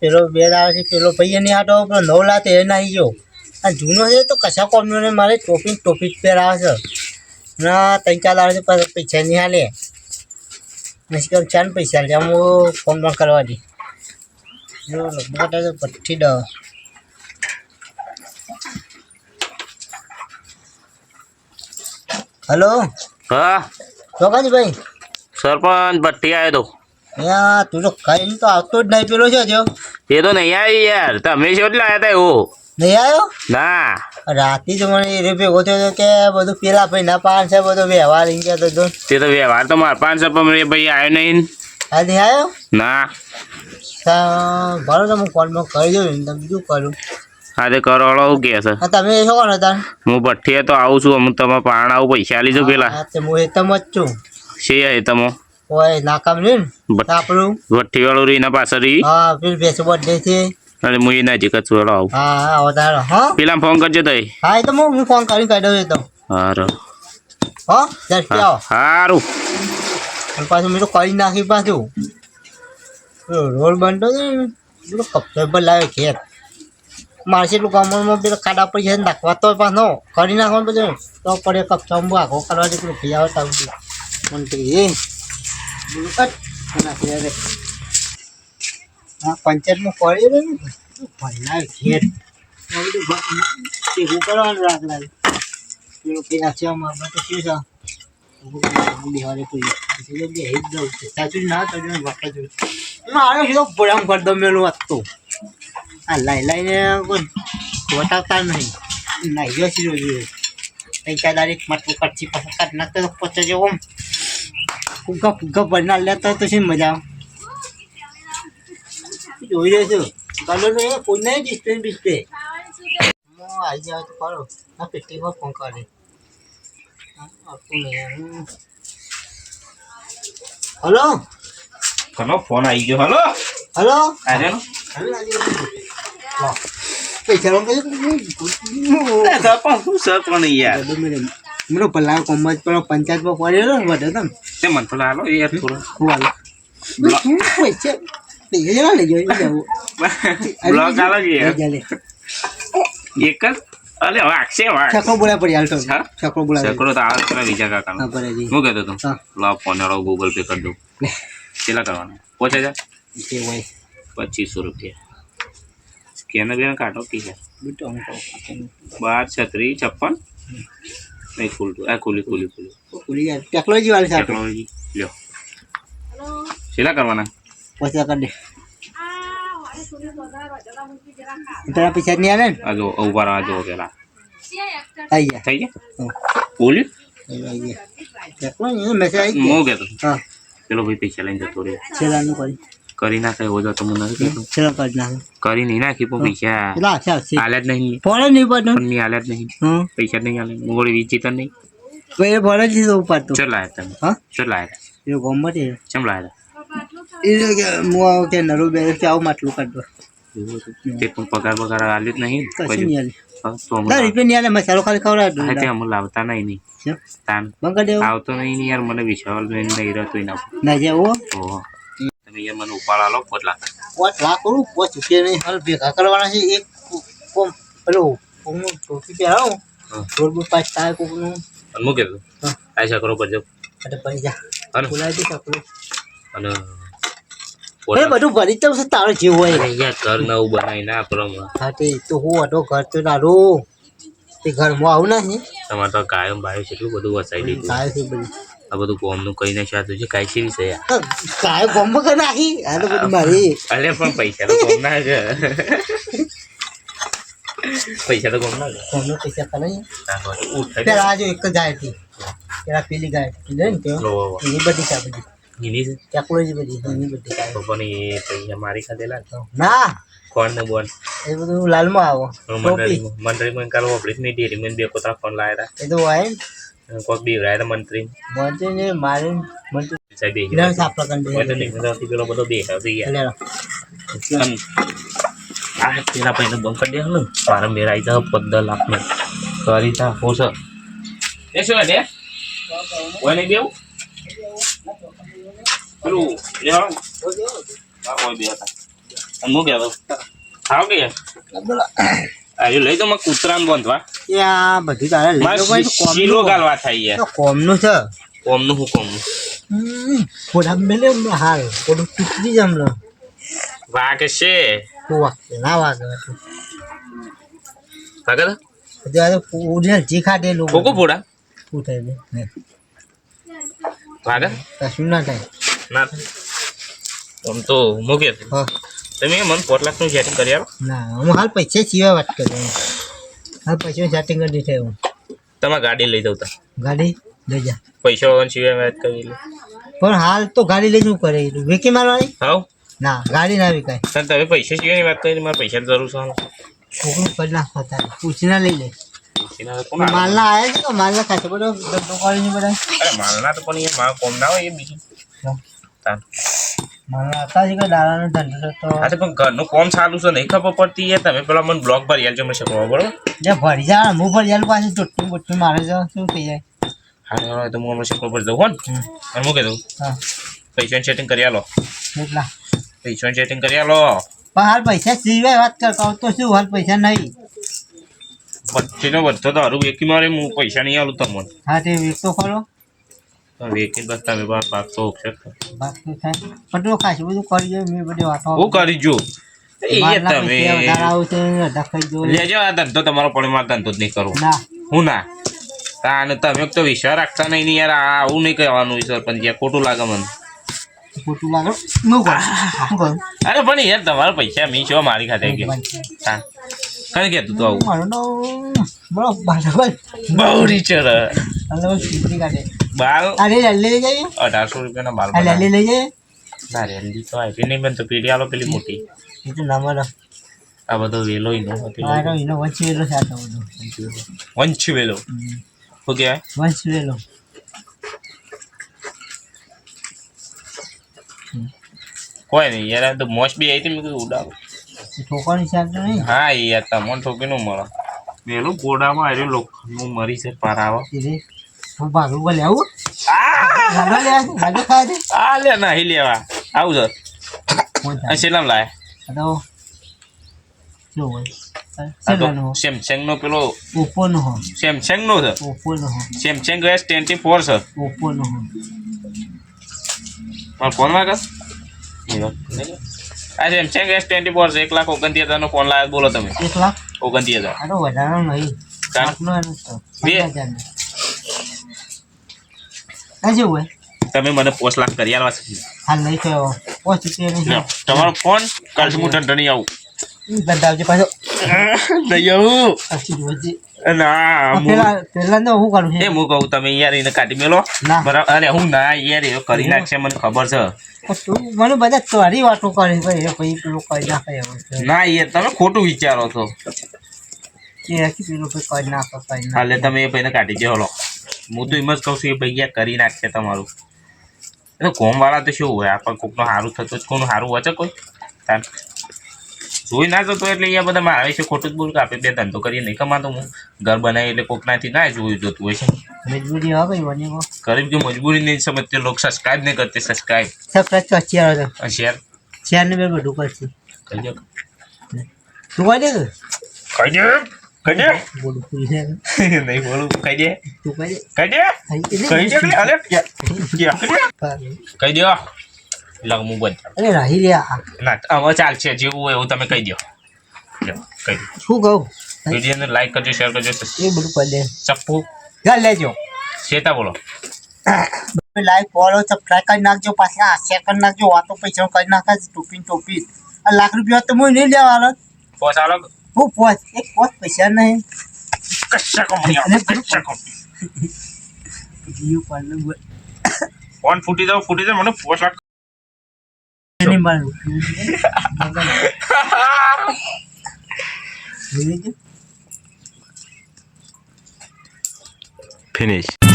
પેલો બે આવે છે પેલો ભાઈ નહીં આટો પેલો નવ લાતે એ નાહી ગયો. આ જૂનો છે તો કશા કોમનો ને મારે ટોપી ટોપી જ પહેરાવે છે. ના ત્રણ ચાર આવે છે પૈસા નહીં હાલે નથી કહું ચાર પૈસા લે આમ ફોન પણ કરવા દે. જો પઠ્ઠી દો હલો? હા? ચોકાજી ભાઈ સરપંચ ભટ્ટી આવ્યો તો. તું તો કઈ તો આવતો જ નહીં પેલો છે જો એ તો નહીં આવી યાર. તમે શું એટલે આવ્યા હતા એવું? નહીં આવ્યો? ના. રાતે જ મને એ ભેગો થયો હતો કે બધું પેલા ભાઈ ના પાંચસો છે બધો વ્યવહાર એમ કહેતો તો. તે તો વ્યવહાર તો મારા પાંચસો પણ એ ભાઈ આવ્યો નહીં. આ નહીં આવ્યો? ના. ભરો તો હું ફોનમાં કરી દઉં તમે બીજું કરું. આજે કરોડો શું કે છે? તમે શું કરો તાર હું ભઠ્ઠીએ તો આવું છું અમુક તમે પાણ આવું પૈસા લીધો પેલા. હા, તે હું હેતમ જ છું. છે એ તમે ઓય નાકામ રહ્યું ને? ભઠ્ઠી આપણું ભઠ્ઠી વાળું રહીને પાછળ રહી હા ફિર ભેંસો બર્થડે છે અને હું એના નજીક જ છું હેલો આવું. હા હા આવો હા? પેલા ફોન કરજો તો હા તો હું ફોન કરી કાઢો દઉં તો. હારો. હા ઝડપી આવો. સારું અને પાછું મેં તો કરી નાખી પાછું. રોડ બનતો છે પેલો કપચો પર લાવ્યો ઘેર. મારે એટલું ગામમાં પેલો પર છે નાખવા તો પાછો. કરી નાખવાનું બધું તો પડે કપચામાં આખો કરવા જેટલું ફી આવે આવતા બધું મને તો એ બધું કટ નાખી દે રે. હા પંચાયતમાં પડી ને ભણનાર ઘેર બધું કરવાનું રાખ લાગે. પેલો છે અમારે તો શું છે? બિહારે ના તો વાપરા જોયું મારે સીધો ભરામ કરી આ લાઈ લાઈને કોઈ વટાવતા નહીં. નાઈ ગયો છે જોઈએ પૈસા દારી માટલું કાઢી પાછા જેવો ફુગ્ગા ફુગ્ગા ભરનાર લેતા તો શું મજા આવે? જોઈ રહ્યો છું કલર તો કોઈ નહીં ડિસ્પ્લે ડિસ્પ્લે આવી જાવ તો કરો આ પેટીમાં ફોન કરે. આપતું નહીં. હલો? ચલો ફોન આવી ગયો. હલો? હલો? આજે પૈસા પણ શું સરપંચ યાર. મને પલાવ કોમત પેલો પંચાયતમાં પડ્યો ને વધે તમ. તે મન તો લાલો યાર થોડો. હું હાલો શું પૈસા પૈસા લઈ જાવ બ્લોક છે યાર એક જ? અલે હવે આખશે છકરો બોલા પડી હાલ તો. હા? બોલા બોલ્યા. તો આ પેલા બીજા કાકા હું કહેતો તું લો ફોન વાળો ગૂગલ પે કરી દઉં. કેટલા કરવાના? પહોંચે હજાર જે હોય. પચીસો રૂપિયા. સ્કેનર બેન કાઢો કે છે? બાર છત્રી છપ્પન? નહીં ખુલતું આ ખુલી ખુલી ખુલી ભૂલી જાય ટેકનોલોજી વાળી સાથે ટેકનોલોજી લ્યો કેટલા કરવાના પછી કરી દે તારા પૈસા નહીં આવે ને આ જો ઊભા રહો, આ જો પેલા આવી ગયા થઈ ગયા હા. બોલ્યું ગયા ટેકનોલોજી મેસેજ આવી ગયો હું કહેતો હા પેલો ભાઈ પૈસા લઈને જતો રહ્યો છેલ્લાનું કરી કરી નાખે એવો તો મને નથી કહેતો. છેલ્લા કરી નાખે. કરી નહીં નાખી પણ પૈસા આલ્યા જ નહીં. પડે નહીં પડે પણ હાલે જ નહીં. પૈસા નહીં હાલે વળી વીચી તો નહીં. એ ફોન જ લીધો તો ચલ લાયા તમે. હા? ચલ લાયા એ ગમત એ ચમ લાયા એ કે મો આવું કે નરુ બે કે આવ માટલું કાઢો તે. પણ પગાર પગાર આલ્યો જ નહીં. કશું નહીં આલે તો નહીં આલે મસાલો ખાલી ખવડાવતો હા, તે અમે લાવતા નહીં નહીં? તાન. બંધ આવતો નહીં યાર મને વિશાલ નહીં નહીં રહેતો એના ના જેવો ઓહો. યાર મને ઉપાડા લો પોટલા પોચ લાખ કરું પોચ રૂપિયા નહીં. હાલ ભેગા કરવાના છે. એક કોમ પેલો કોમનું ટોપી પહેરાવું. રોડ બોડ પાસ થાય કોકનું. અને મૂકી. આ શકરો પર જાઉં એટલે પડી જા. અને બોલાવી દે શકલું અને એ બધું ભરી જ છે તારો જેવ હોય. અરે યાર ઘર નવું બનાવી ના પ્રમાણ હા તે તો હું હતો ઘર તો તારું તે ઘરમાં આવું નથી તમારે તો કાયમ ભાઈ છે એટલું બધું વસાઈ દીધું. કાય છે બધી. આ બધું ગોમનું કઈ ના શાતું છે કાંઈ છે વિષય યાર. કાય ગોમમાં કરી નાખી? આ તો બધું મારી. અલે પણ પૈસા તો ગોમ ના છે. પૈસા તો ગોમ ના છે. ગોમનો પૈસા દે. પેલા આ જો એક ગાય હતી પેલા પેલી ગાય લે ને તે લો, લો, લો. એની બધી છે બધી. એની છે? ટેકનોલોજી બધી એની બધી ગાય. પણ એ પૈસા મારી ખાધેલા ને. ના. ફોન ને બોન એ બધું લાલમાં આવો. મંડળી મંડળી મંડળીમાં કાલ ઓપરેટ નહીં ડેરી માં બે કોતરા ફોન લાયા એ તો હોય કોક બીવરાયા મંત્રી મને ને મારે મને તો સાહેબ બે ના સાફ લગન દે તો નહીં સમજાવતી પેલો બધો બેઠા થઈ ગયા લે લો. અન આ પેલા ભાઈને બંધ કરી દે ને મારા મેરા આવી જા પંદર લાખ ને કરી તા હોશ એ શું હે ઓય નહીં બેવું પેલું લેવાનું હા ઓય બે હતા અને હું કે આજે લઈ તો મેં કૂતરાને બાંધવા. એ આ બધું તારે લઈ લો ભાઈ શીલો ગાલવા થાય યાર. તો કોમનું છે. કોમનું શું કોમનું? ફોડા મેલે હાલ. ફોડું તૂટી જ હમણાં વાગે છે તું વાગે ના વાગે. વાગે હજુ આ તો ઓરિજિનલ જી ખાધેલું કોકો પોડા શું થાય ને, વાગે? કશું ના થાય. ના આમ તો મૂકે. હા. તમે મને પોટ લાખનું સેટિંગ કરી આવો ના હું હાલ પૈસા સિવાય વાત કરું હાલ પૈસા સેટિંગ કરી દીધા હું તમે ગાડી લઈ તા. ગાડી? લઈ જા. પૈસા વગર સિવાય વાત કરી લે પણ હાલ તો ગાડી લઈ શું કરે. વેકી મારવાની? હાવ ના ગાડી ના વિકાય તને તમે પૈસા સિવાયની વાત કરી મારે પૈસા જરૂર છે છોકરું કરી નાખો તારે પૂછીને લઈ લે. માલના આયા છે તો માલના ખાતે? બધો ધંધો કરીને બધા. માલના તો પણ એ માલ કોમ ના હોય એ બીજું. જ પણ ઘરનું કોમ ચાલુ છે નહીં ખબર પડતી યાર. તમે પેલા મને બ્લોક ભરી આલજો મને શકવા બરોબર? જે ભરી જા હું ભરી પાછું ચોટ્ટું બોટ્ટું મારે તો શું થઈ જાય. હા તો હું હમણાં શકવા પર જવું હો અને હું કહી હા. પૈસાની સેટિંગ કરી આલો. એટલા. પૈસાની સેટિંગ કરી આલો. પણ હાલ પૈસા સિવાય વાત કરતા તો શું? હાલ પૈસા નહીં. વચ્ચેનો બધો તારું હારું મારે હું પૈસા નહીં આલું તમને. હા તે વેચ તો ખરો. બસ તમે બાર થાય ખાસું બધું મેં બધી વાતો હું એ લેજો આ ધંધો તમારો પણ મારે ધંધો જ નહીં કરવો ના હું ના તાને તમે તો વિશ્વાસ રાખતા નહીં યાર આવું નહીં કહેવાનું સરપંચ યાર ખોટું લાગે મને ખોટું લાગે અરે પણ યાર તમારા પૈસા મી છો મારી ખાતે કે હા કઈ કહેતું તું આવું બહુ રીચર કાઢે બાલ. અરે લલ્લી લઈ જઈએ? અઢારસો રૂપિયાનો બાલ લલ્લી લઈ જઈએ? ના રેલી તો આવી નહીં બનતો પેલી આલો પેલી મોટી. એ તો ના મળે. આ બધો વેલો ઈનો આ તો વંશ વેલો છે બધો. વંચ વેલો. કહેવાય? વંશ વેલો. કોઈ નહીં યાર તો મોસ બી આવી હતી મેં કીધું ઉડાવ ઠોકવાની છે નહીં? હા યાર તમને ઠોકી નું મળે. વેલું ગોડામાં આવ્યું લોખંડનું મરી છે પારાવા. હું ભાગલું બોલે આવું. ગાડો લે ગાડો ખાય છે આ લે ના હી લેવા આવું છે કોણ આ લાય. તો સેમસંગ નો પેલો હો સેમસંગ નો છે. હો સેમસંગ એસ ટ્વેન્ટી ફોર છે. ઓપ્પોનો હો મારો ફોન વાગે આ સેમસંગ એસ ટ્વેન્ટી ફોર છે. એક લાખ ઓગણત્રીસ હજારનો ફોન લાવ્યો બોલો તમે. એક લાખ? ઓગણતી હજાર. આ નહીં બે. હજારનો. હોય. તમે મને પોસ્ટ લાખ કરી આલવા છે. હાલ નહીં થયો. પોસ્ટ રૂપિયા નહીં. તમારો ફોન કાલથી હું ઠંડ નહીં આવું. બતાવજો પાછો. નહીં આવું. ના પેલા તો હું કરું એ હું કહું તમે યાર એને કાઢી મેલો. બરાબર અરે હું ના યાર એ કરી નાખશે મને ખબર છે. તું મને બધા તારી વાતો કરે ભાઈ. એ પછી પેલું કરી નાખે ના યાર તમે ખોટું વિચારો છો. કે પેલું કરી નાખે કરી નાખે હાલે તમે એ ભાઈને કાઢી દો હલો. હું તો એમ જ કહું છું એ ભાઈ કરી નાખશે તમારું. એટલે કોમવાળા તો શું હોય? આપણે કોકનું સારું થતું જ કોનું સારું વચક કોઈ? જોઈ ના જતો એટલે અહીંયા બધા આવે છે ખોટું જ બોલ કે આપણે બે ધંધો કરીએ નહીં કમાતો હું. ઘર બનાવી એટલે કોકનાથી ના જોયું જોતું હોય છે. મજબૂરી આવે વનીમાં ગરીબ કે મજબૂરી નહીં સમજતે લોકો સબસ્ક્રાઇબ નહીં કરતે સબસ્ક્રાઇબ સબસ્ક્રાઇબ તો અત્યારે આવે શેર શેર ને બે બધું કરશે. કહી દે? કહી દે? કજે નહીં બોલું કજે કજે કજે અરે કહી દો? લગમુ બંધ અરે રાહી લે ના હવે ચાલશે જેવું હોય એવું તમે કહી દો કહી દો શું કહું? વિડીયોને લાઈક કરજો શેર કરજો એ બધું કરી દે. ચપ્પુ. ચાલ લેજો શેતા બોલો. લાઈક ફોલો સબસ્ક્રાઈબ કરી નાખજો પાછા શેર કરી નાખજો વાતો પૈસા કરી નાખે ટોપી ટોપી લાખ રૂપિયા તો હું નહીં લેવાનો. બસ આલો હું પોચ એક પોચ પૈસા નહીં ફોન ફૂટી જાવ ફૂટી જાવ મને પોસ લાખ નહીં મારું? Finish.